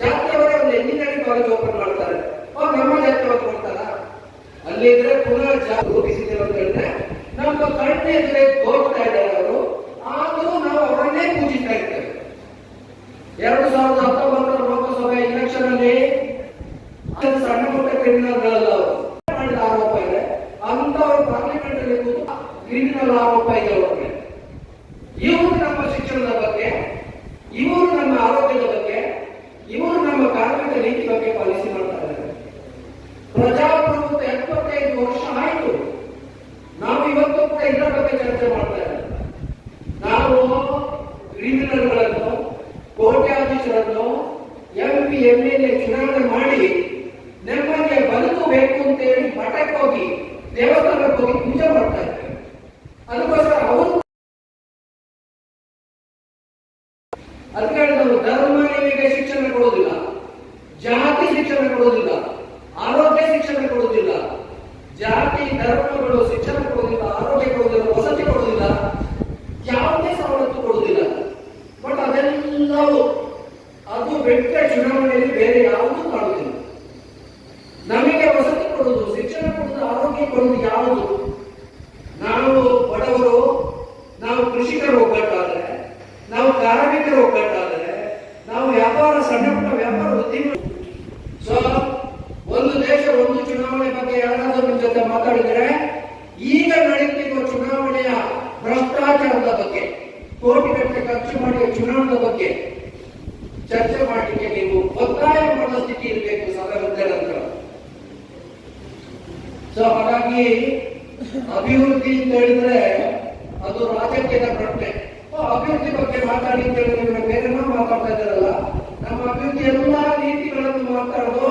ಜಾತಿಯವರೇ ಒಂದು engineering college open ಮಾಡ್ತಾರೆ. ಅವ್ರು ನಮ್ಮ ಜಾತಿಯವರು ಕೊಡ್ತಾರ? ಅಲ್ಲಿದ್ರೆ ಪುನಃ ಜಾತಿ ರೂಪಿಸಿದ್ದೇವೆ ಅಂತ ಹೇಳಿದ್ರೆ ನಮ್ಮ ಕಣ್ಣು ಎದುರೇ ತೋರ್ತಾ ಇದ್ದಾರೆ ಅವರು. ಆದರೂ ನಾವು ಅವರನ್ನೇ ಪೂಜಿಸ್ತಾ ಇರ್ತೇವೆ. ಎರಡು ಸಾವಿರದ ಹತ್ತೊಂಬತ್ತರ ಲೋಕಸಭೆ ಇಲೆಕ್ಷನ್ ಅಲ್ಲಿ ಅದು ಸಣ್ಣ ಪುಟ್ಟ ಕ್ರಿಮಿನಲ್ಗಳಲ್ಲ ಅವರು ಮಾಡಿದ ಆರೋಪ ಇದೆ ಅಂತವರು ಪಾರ್ಲಿಮೆಂಟ್ ಅಲ್ಲಿ ಕೂತು ಕ್ರಿಮಿನಲ್ ಆರೋಪ ಇದೆ ಅವರಿಗೆ ಇವರು ನಮ್ಮ ಶಿಕ್ಷಣದ ಬಗ್ಗೆ ಇವರು ನಮ್ಮ ಆರೋಗ್ಯದ ಬಗ್ಗೆ ಇವರು ನಮ್ಮ ಕಾರ್ಮಿಕ ನೀತಿ ಬಗ್ಗೆ ಪಾಲಿಸಿ ಮಾಡ್ತಾ ಇದ್ದಾರೆ ಪ್ರಜಾಪ್ರಭುತ್ವ ಎಪ್ಪತ್ತೈದು ವರ್ಷ ಆಯಿತು ನಾವು ಇವತ್ತು ಕೂಡ ಇದರ ಬಗ್ಗೆ ಚರ್ಚೆ ಮಾಡ್ತಾ ಇದ್ದೇವೆ ನಾವು ಕ್ರಿಮಿನಲ್ಗಳನ್ನು ಕೋಟ್ಯಾಧೀಶರನ್ನು M P M L A ಚುನಾವಣೆ ಮಾಡಿ ನೆಮ್ಮದಿಯ ಬದುಕು ಬೇಕು ಅಂತ ಹೇಳಿ ಮಠಕ್ಕೆ ಹೋಗಿ ದೇವಸ್ಥಾನಕ್ಕೆ ಹೋಗಿ ಪೂಜೆ ಮಾಡ್ತಾ ಅದಕ್ಕೋಸ್ಕರ ಅವರು ಅದಕ್ಕೆ ನಾವು ಧರ್ಮ ನಿಮಗೆ ಶಿಕ್ಷಣ ಕೊಡೋದಿಲ್ಲ, ಜಾತಿ ಶಿಕ್ಷಣ ಕೊಡೋದಿಲ್ಲ, ಆರೋಗ್ಯ ಶಿಕ್ಷಣ ಕೊಡೋದಿಲ್ಲ, ಜಾತಿ, ಧರ್ಮಗಳು ಶಿಕ್ಷಣ ಕೊಡೋದಿಲ್ಲ, ಆರೋಗ್ಯ ಕೊಡೋದಿಲ್ಲ, ವಸತಿ ಕೊಡೋದಿಲ್ಲ ಯಾವುದೇ ಸವಲತ್ತು ಕೊಡೋದಿಲ್ಲ ಬಟ್ ಅದೆಲ್ಲವೂ ಅದು ಬೆಟ್ಟ ಚುನಾವಣೆಯಲ್ಲಿ ಬೇರೆ ಯಾವುದೂ ಮಾಡುವುದಿಲ್ಲ ನಮಗೆ ವಸತಿ ಕೊಡುವುದು ಶಿಕ್ಷಣ ಕೊಡುವುದು ಆರೋಗ್ಯ ಕೊಡುವುದು ಯಾವುದು ನಾವು ಬಡವರು ನಾವು ಕೃಷಿಕರು ಒಗ್ಗಟ್ಟಾದರೆ ನಾವು ಕಾರ್ಮಿಕರು ಒಗ್ಗಟ್ಟಾದರೆ ನಾವು ವ್ಯಾಪಾರ ಸಣ್ಣ ಪುಟ್ಟ ವ್ಯಾಪಾರ ಉದ್ಯಮ ಸೊ ಒಂದು ದೇಶ, ಒಂದು ಚುನಾವಣೆ ಬಗ್ಗೆ ಯಾರಾದರೂ ನಿಮ್ಮ ಜೊತೆ ಮಾತಾಡಿದರೆ, ಈಗ ನಡೆಯುತ್ತಿರುವ ಚುನಾವಣೆಯ ಭ್ರಷ್ಟಾಚಾರದ ಬಗ್ಗೆ ಕೋಟಿಗಟ್ಟಲೆ ಖರ್ಚು ಮಾಡಿದ ಚುನಾವಣೆ ಬಗ್ಗೆ ಚರ್ಚೆ ಮಾಡಲಿಕ್ಕೆ ನೀವು ಒತ್ತಾಯ ಮಾಡೋ ಸ್ಥಿತಿ ಇರಬೇಕು ಸದನದ ನಂತರ ಸೊ ಹಾಗಾಗಿ ಅಭಿವೃದ್ಧಿ ಅಂತ ಹೇಳಿದ್ರೆ ಅದು ರಾಜಕೀಯದ ಪ್ರಶ್ನೆ ಅಭಿವೃದ್ಧಿ ಬಗ್ಗೆ ಮಾತಾಡಿ ಕೇಳಿದ್ರೆ ಬೇರೆನೂ ಮಾತಾಡ್ತಾ ಇದ್ದಾರಲ್ಲ, ನಮ್ಮ ಅಭಿವೃದ್ಧಿ ಎಲ್ಲಾ ನೀತಿಗಳನ್ನು ಮಾತಾಡೋದು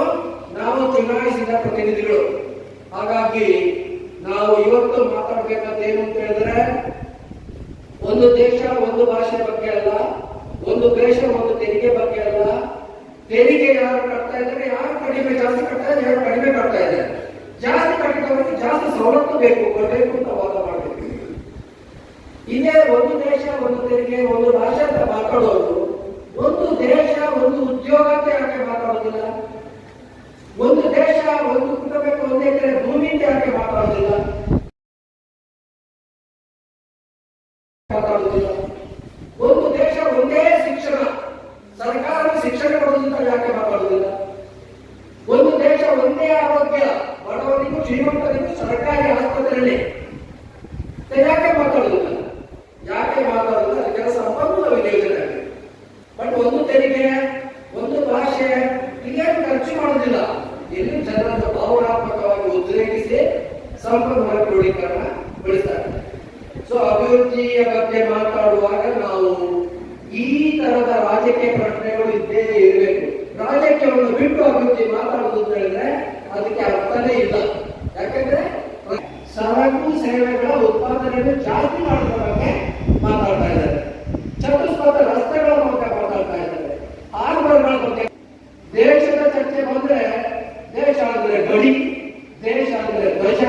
ನಾವು ಚುನಾಯಿಸಿದ ಪ್ರತಿನಿಧಿಗಳು. ಹಾಗಾಗಿ ನಾವು ಇವತ್ತು ಮಾತಾಡಬೇಕಂತ ಏನು ಅಂತ ಹೇಳಿದ್ರೆ, ಒಂದು ದೇಶ, ಒಂದು ಭಾಷೆ ಬಗ್ಗೆ ಅಲ್ಲ, ಒಂದು ದೇಶ, ಒಂದು ತೆರಿಗೆ ಬಗ್ಗೆ ಅಲ್ಲ. ತೆರಿಗೆ ಯಾರು ಕಟ್ತಾ ಇದ್ದಾರೆ, ಯಾರು ಕಡಿಮೆ, ಜಾಸ್ತಿ ಕಟ್ತಾ ಇದ್ದಾರೆ, ಯಾರು ಕಡಿಮೆ ಕಟ್ತಾ ಇದ್ದಾರೆ. ಜಾಸ್ತಿ ಕಟ್ಟಿದವರಿಗೆ ಜಾಸ್ತಿ ಸವಲತ್ತು ಬೇಕು ಬರಬೇಕು ಅಂತ ಇದೇ ಒಂದು ದೇಶ, ಒಂದು ತೆರಿಗೆ, ಒಂದು ಭಾಷೆ ಅಂತ ಮಾತಾಡೋದು. ಒಂದು ದೇಶ, ಒಂದು ಉದ್ಯೋಗಕ್ಕೆ ಯಾಕೆ ಮಾತಾಡೋದಿಲ್ಲ. ಒಂದು ದೇಶ ಒಂದು ಒಂದು ಎಕರೆ ಭೂಮಿ ಅಂತ ಯಾಕೆ ಮಾತಾಡೋದಿಲ್ಲ ಮಾತಾಡುವುದಿಲ್ಲ ಒಂದು ದೇಶ ಒಂದೇ ಶಿಕ್ಷಣ ಸರ್ಕಾರ ಶಿಕ್ಷಣ ಕೊಡುವುದಿಲ್ಲ ಯಾಕೆ ಮಾತಾಡುವುದಿಲ್ಲ ಒಂದು ದೇಶ ಒಂದೇ ಆರೋಗ್ಯ ಬಡವರಿಗೂ ಶ್ರೀಮಂತರಿಗೂ ಸರ್ಕಾರಿ ಆಸ್ಪತ್ರೆಯಲ್ಲಿ ಯಾಕೆ ಮಾತಾಡುವುದಿಲ್ಲ ಯಾಕೆ ಮಾತಾಡುವುದಿಲ್ಲ ಅದಕ್ಕೆಲ್ಲ ಸಂಪನ್ಮೂಲ ಯೋಜನೆ ಬಟ್ ಒಂದು ಭಾಷೆ ಇದೇನು ಖರ್ಚು ಮಾಡೋದಿಲ್ಲ. ಇಲ್ಲಿ ಜನರನ್ನು ಭಾವನಾತ್ಮಕವಾಗಿ ಉದ್ರೇಕಿಸಿ ಸಂಪನ್ಮೂಲ ಕ್ರೋಢೀಕರಣ ಬೆಳೆಸ್ತಾರೆ. ಸೊ ಅಭಿವೃದ್ಧಿಯ ಬಗ್ಗೆ ಮಾತಾಡುವಾಗ ನಾವು ಈ ತರದ ರಾಜಕೀಯ ಪ್ರಶ್ನೆಗಳು ಇದ್ದೇ ಇರಬೇಕು. ರಾಜಕೀಯವನ್ನು ಬಿಟ್ಟು ಅಭಿವೃದ್ಧಿ ಮಾತಾಡುವುದು ಅಂತ ಹೇಳಿದ್ರೆ ಅದಕ್ಕೆ ಅರ್ಥನೇ ಇಲ್ಲ. ಯಾಕಂದ್ರೆ ಸರಕು ಸೇವೆಗಳ ಉತ್ಪಾದನೆಯನ್ನು ಜಾಸ್ತಿ ಮಾಡುವ ಬಗ್ಗೆ ಮಾತಾಡ್ತಾ ಇದ್ದಾರೆ ಚತುಷ್ಪಥ ರಸ್ತೆಗಳ ಬಗ್ಗೆ ಮಾತಾಡ್ತಾ ಇದ್ದಾರೆ ಹಾರ್ಬರ್ಗಳ ಬಗ್ಗೆ ದೇಶದ ಚರ್ಚೆ ಬಂದ್ರೆ ದೇಶ ಅಂದ್ರೆ ಗಡಿ ದೇಶ ಅಂದ್ರೆ ಧ್ವಜ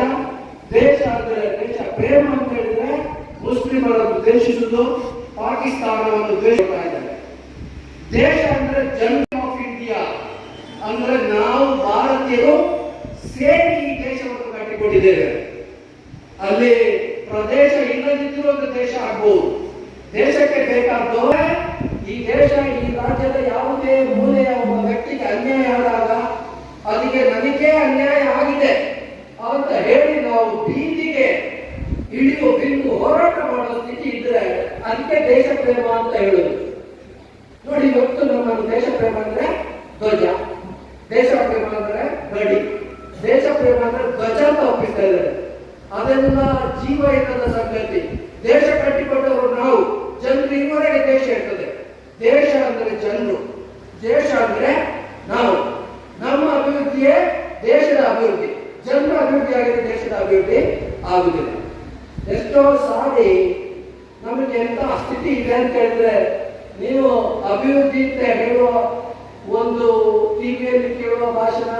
ದೇಶ ಅಂದ್ರೆ ದೇಶ ಪ್ರೇಮ ಅಂತ ಹೇಳಿದ್ರೆ ಮುಸ್ಲಿಮರನ್ನು ದ್ವೇಷಿಸುವುದು ಪಾಕಿಸ್ತಾನವನ್ನು ದ್ವೇಷಿಸ್ತಾ ಇದ್ದಾರೆ ದೇಶ ಅಂದ್ರೆ ಜನ್ಮ ಆಫ್ ಇಂಡಿಯಾ. ಅಂದ್ರೆ ನಾವು ಭಾರತೀಯರು ಸೇರಿ ಈ ದೇಶವನ್ನು ಕಟ್ಟಿಕೊಂಡಿದ್ದೇವೆ. ಅಲ್ಲಿ ಪ್ರದೇಶ ಇಲ್ಲದಿದ್ದರೂ ಒಂದು ದೇಶ ಆಗ್ಬಹುದು ದೇಶಕ್ಕೆ ಬೇಕಾದ್ದು ಈ ದೇಶ, ಈ ರಾಜ್ಯದ ಯಾವುದೇ ಮೂಲೆಯ ಒಬ್ಬ ವ್ಯಕ್ತಿಗೆ ಅನ್ಯಾಯ ಆದಾಗ ಅದಕ್ಕೆ ನನಗೆ ಅನ್ಯಾಯ ಆಗಿದೆ ಅಂತ ಹೇಳಿ ನಾವು ಬೀದಿಗೆ ಇಳಿದು ಬಿಂದು ಹೋರಾಟ ಮಾಡೋ ಸ್ಥಿತಿ ಇದ್ರೆ ಅದಕ್ಕೆ ದೇಶ ಪ್ರೇಮ ಅಂತ ಹೇಳುದು. ನೋಡಿ, ಇವತ್ತು ನಮ್ಮ ದೇಶ ಪ್ರೇಮ ಅಂದ್ರೆ ಧ್ವಜ. ದೇಶ ಪ್ರೇಮ ಅಂದ್ರೆ ಗಡಿ. ದೇಶ ಪ್ರೇಮ ಅಂದ್ರೆ ಧ್ವಜ ಅಂತ ಒಪ್ಪಿಸ್ತಾ ಇದ್ದಾರೆ. ಅದೆಲ್ಲ ಜೀವ ಇಲ್ಲದ ಸಂಗತಿ. ದೇಶ ಕಟ್ಟಿಕೊಂಡವರು ನಾವು. ಜನರು ಇವರೆಗೆ ದೇಶ ಇರ್ತದೆ ದೇಶ ಅಂದ್ರೆ ಜನರು. ದೇಶ ಅಂದ್ರೆ ನಾವು. ನಮ್ಮ ಅಭಿವೃದ್ಧಿಯೇ ದೇಶದ ಅಭಿವೃದ್ಧಿ. ಜನರ ಅಭಿವೃದ್ಧಿ ಆಗಿದೆ ದೇಶದ ಅಭಿವೃದ್ಧಿ ಆಗುದಿಲ್ಲ ಎಷ್ಟೋ ಸಾರಿ ನಮಗೆ ಎಂತ ಸ್ಥಿತಿ ಇದೆ ಅಂತ ಹೇಳಿದ್ರೆ ನೀವು ಅಭಿವೃದ್ಧಿ ಅಂತ ಹೇಳುವ ಒಂದು ಟಿವಿಯಲ್ಲಿ ಕೇಳುವ ಭಾಷಣ,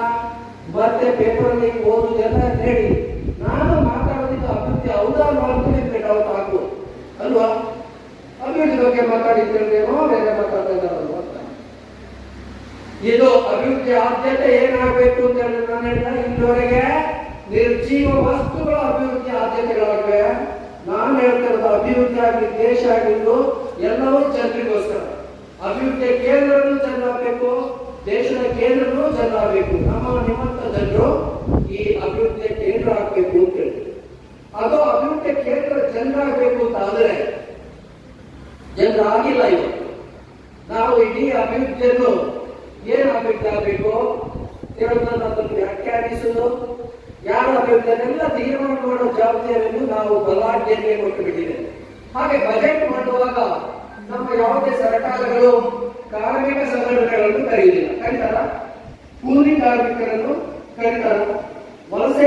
ಮತ್ತೆ ಪೇಪರ್ ಅಲ್ಲಿ ಓದುವುದೆಲ್ಲ ಹೇಳಿ. ನಾನು ಮಾತಾಡೋದಕ್ಕೆ ಅಭಿವೃದ್ಧಿ ಹೌದಾ ಮಾಡ್ತೀನಿ ಡೌಟ್ ಆಗ್ಬೋದು. ಅಲ್ವಾ? ಅಭಿವೃದ್ಧಿ ಬಗ್ಗೆ ಮಾತಾಡಿದ್ದೇನೋ ಬೇರೆ ಮಾತಾಡ್ತಾ ಇದು ಅಭಿವೃದ್ಧಿ ಆದ್ಯತೆ ಏನಾಗಬೇಕು ಅಂತ ಹೇಳಿದ್ರೆ ನಾನು ಹೇಳಿದ, ಇಲ್ಲಿವರೆಗೆ ನಿರ್ಜೀವ ವಸ್ತುಗಳ ಅಭಿವೃದ್ಧಿ ಆದ್ಯತೆಗಳಾಗಿವೆ. ನಾನು ಹೇಳ್ತಿರೋದು ಅಭಿವೃದ್ಧಿ ಆಗಲಿ ದೇಶ ಆಗಿದ್ದು ಎಲ್ಲವೂ ಜನರಿಗೋಸ್ಕರ. ಅಭಿವೃದ್ಧಿಯ ಕೇಂದ್ರನೂ ಜನರಾಗಬೇಕು, ದೇಶದ ಕೇಂದ್ರನೂ ಜನರಾಗಬೇಕು. ನಮ್ಮ ನಿಮ್ಮಂತ ಜನರು ಈ ಅಭಿವೃದ್ಧಿಯ ಕೇಂದ್ರ ಆಗಬೇಕು ಅಂತ ಹೇಳಿ. ಅದು ಅಭಿವೃದ್ಧಿಯ ಕೇಂದ್ರ ಜನರಾಗಬೇಕು ಅಂತ ಜನರ ಆಗಿಲ್ಲ ಇವತ್ತು ನಾವು ಇಡೀ ಅಭಿವೃದ್ಧಿಯನ್ನು ಏನು ಅಭಿವೃದ್ಧಿ ಆಗಬೇಕು? ಹೇಳೋದನ್ನ ಅದನ್ನು ವ್ಯಾಖ್ಯಾನಿಸುವುದು. ಯಾರ ತೀರ್ಮಾನ ಮಾಡೋ ಜವಾಬ್ದಾರಿಯನ್ನು ನಾವು ಬಲಾಢ್ಯರಿಗೆ ಕೊಟ್ಟು ಬಿಟ್ಟಿದ್ದೇವೆ. ಹಾಗೆ ಬಜೆಟ್ ಮಾಡುವಾಗ ನಮ್ಮ ಯಾವುದೇ ಸರ್ಕಾರಗಳು, ಕಾರ್ಮಿಕ ಸಂಘಟನೆಗಳನ್ನು ಕರೆಯುವುದಿಲ್ಲ. ಕರೀತಾರ? ಕೂಲಿ ಕಾರ್ಮಿಕರನ್ನು ಕರೀತಾರ? ವಲಸೆ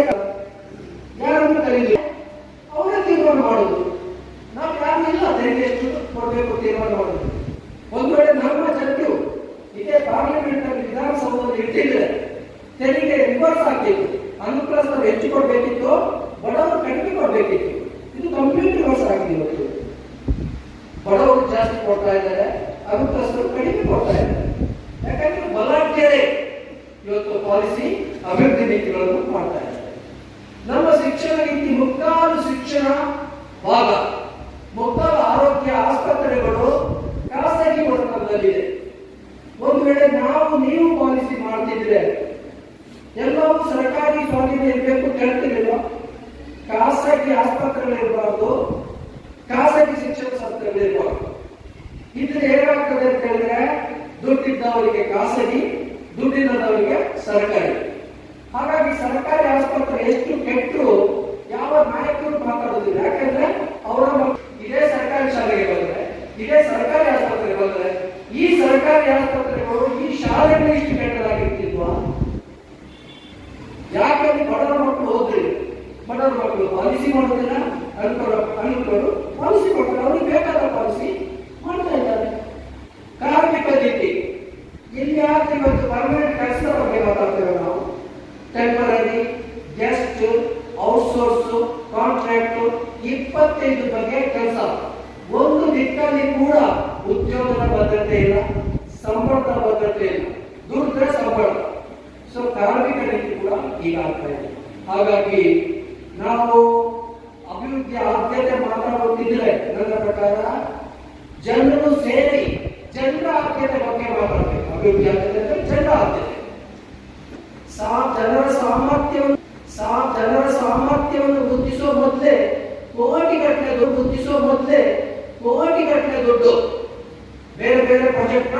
ಯಾರನ್ನು ಕರೀಲಿಲ್ಲ ಅವರೇ ತೀರ್ಮಾನ ಮಾಡುದು ನಾವು ಯಾರು ಇಲ್ಲ ಎಷ್ಟು ಕೊಡಬೇಕು ತೀರ್ಮಾನ ಮಾಡುದು ಒಂದು ವೇಳೆ ನಮ್ಮ ಜನರು ಇದೇ ಪಾರ್ಲಿಮೆಂಟ್ ಅಲ್ಲಿ ವಿಧಾನಸೌಧದಲ್ಲಿ ಇಟ್ಟಿದ್ರೆ ತೆರಿಗೆ ರಿವರ್ಸ್ ಆಗ್ತಿತ್ತು ಅನುಪ್ರಸ್ಥರು ಹೆಚ್ಚು ಕೊಡಬೇಕಿತ್ತು ಬಡವರು ಕಡಿಮೆ ಕೊಡಬೇಕಿತ್ತು ಇದು ಕಂಪ್ಲೀಟ್ ರಿವರ್ಸ್ ಆಗಿದೆ ಇವತ್ತು ಬಡವರು ಜಾಸ್ತಿ ಕೊಡ್ತಾ ಇದ್ದಾರೆ ಅನುಪ್ರಸ್ಥರು ಕಡಿಮೆ ಕೊಡ್ತಾ ಇದ್ದಾರೆ ಯಾಕಂದ್ರೆ ಬಲಾಢ್ಯರೇ ಇವತ್ತು ಪಾಲಿಸಿ ಅಭಿವೃದ್ಧಿ ನೀತಿಗಳನ್ನು ಮಾಡ್ತಾ ಇದ್ದಾರೆ. ನಮ್ಮ ಶಿಕ್ಷಣ ನೀತಿ ಮುಕ್ಕಾಲು ಶಿಕ್ಷಣ ಭಾಗ. ಮುಕ್ಕಾಲು ಆರೋಗ್ಯ ಆಸ್ಪತ್ರೆಗಳು ಖಾಸಗಿ ಒಡತನದಲ್ಲಿದೆ ಒಂದು ವೇಳೆ ನಾವು ನೀವು ಪಾಲಿಸಿ ಮಾಡ್ತಿದ್ರೆ ಎಲ್ಲವೂ ಸರ್ಕಾರಿ ಸ್ವಾಧೀನ ಇರಬೇಕು ಕೇಳ್ತಿರ್ಲಿಲ್ಲ ಖಾಸಗಿ ಆಸ್ಪತ್ರೆಗಳಿರಬಾರ್ದು ಖಾಸಗಿ ಶಿಕ್ಷಣ ಸಂಸ್ಥೆಗಳಿರಬಾರ್ದು ಇದ್ರೆ ಏನಾಗ್ತದೆ ಅಂತ ಹೇಳಿದ್ರೆ ದುಡ್ಡಿದ್ದವರಿಗೆ ಖಾಸಗಿ, ದುಡ್ಡಿಲ್ಲದವರಿಗೆ ಸರ್ಕಾರಿ. ಎಷ್ಟು ಕೆಟ್ಟರು ಯಾವ ನಾಯಕರು ಮಾತಾಡೋದಿಲ್ಲ. ಯಾಕಂದ್ರೆ ಅವರ ಇದೇ ಸರ್ಕಾರಿ ಶಾಲೆಗೆ ಬಂದ್ರೆ, ಇದೇ ಸರ್ಕಾರಿ ಆಸ್ಪತ್ರೆಗೆ ಬಂದ್ರೆ, ಈ ಸರ್ಕಾರಿ ಆಸ್ಪತ್ರೆಗಳು ಈ ಶಾಲೆಗಳು ಇಷ್ಟು ಕೆಟ್ಟದಾಗಿರ್ತಿದ್ವಾ? ಯಾಕಂದ್ರೆ ಬಡವರ ಮಕ್ಕಳು ಹೋದ್ರೆ? ಬಡವರ ಮಕ್ಕಳು ಪಾಲಿಸಿ ಮಾಡೋದಿಲ್ಲ ಅನ್ಕೊಳ್ಳೋ ಅನ್ಕೊಂಡು ಪಾಲಿಸಿ ಕೊಡ್ತಾರೆ. ಅವ್ರಿಗೆ ಬೇಕಾದ ಪಾಲಿಸಿ ಮಾಡ್ತಾ ಇದ್ದಾರೆ ಕಾರ್ಮಿಕ ನೀತಿ ಇಲ್ಲಿ ಯಾಕೆ ಇವತ್ತು ಪರ್ಮನೆಂಟ್ ಕೆಲಸದ ಬಗ್ಗೆ ಮಾತಾಡ್ತೇವೆ ನಾವು ಟೆಂಪರರಿ ಗೆಸ್ಟ್ ಔಟ್ಸೋರ್ಸ್ ಕಾಂಟ್ರಾಕ್ಟ್ ಇಪ್ಪತ್ತೈದು ಬಗ್ಗೆ ಕೆಲಸ ಒಂದು ದಿಕ್ಕಲ್ಲಿ ಕೂಡ ಉದ್ಯೋಗದ ಭದ್ರತೆ ಇಲ್ಲ ಸಂಬಳದ ಭದ್ರತೆ ಇಲ್ಲ ದುಡ್ದ್ರೆ ಸಂಬಳ ಸೊ ಕಾರ್ಮಿಕ ನೀತಿ ಕೂಡ ಈಗ ಆಗ್ತಾ ಇದೆ ಹಾಗಾಗಿ ನಾವು ಅಭಿವೃದ್ಧಿ ಆದ್ಯತೆ ಮಾತಾಡುತ್ತಿದ್ರೆ ನನ್ನ ಪ್ರಕಾರ ಜನರು ಸೇರಿ ಜನರ ಆದ್ಯತೆ ಬಗ್ಗೆ ಮಾತಾಡಬೇಕು ಅಭಿವೃದ್ಧಿ ಆದ್ಯತೆ ಅಂದ್ರೆ ಜನರ ಆದ್ಯತೆ ಸಾ ಜನರ ಸಾಮರ್ಥ್ಯವನ್ನು ಸಾ ಜನರ ಸಾಮರ್ಥ್ಯವನ್ನು ವೃದ್ಧಿಸುವ ಮೊದಲೇ ಕೋಟಿಗಟ್ಟಲೆ ದುಡ್ಡು ವೃದ್ಧಿಸುವ ಮೊದಲೇ ಕೋಟಿಗಟ್ಟಲೆ ದುಡ್ಡು ಬೇರೆ ಬೇರೆ ಪ್ರಾಜೆಕ್ಟ್